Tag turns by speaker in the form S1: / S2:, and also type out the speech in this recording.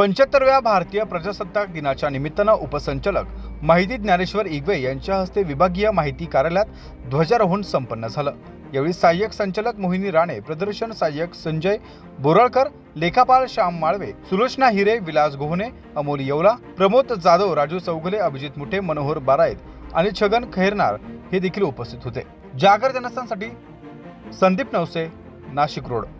S1: पंच्याहत्तरव्या भारतीय प्रजासत्ताक दिनाच्या निमित्तानं उपसंचालक माहिती ज्ञानेश्वर इगवे यांच्या हस्ते विभागीय माहिती कार्यालयात ध्वजारोहण संपन्न झालं. यावेळी सहाय्यक संचालक मोहिनी राणे प्रदर्शन सहाय्यक संजय बोराळकर लेखापाल श्याम माळवे सुलोचना हिरे विलास गोहने अमोल येवला प्रमोद जाधव राजू चौघले अभिजित मुठे मनोहर बारायत आणि छगन खैरनार हे देखील उपस्थित होते. जागर जनस्थानसाठी संदीप नवसे नाशिक रोड.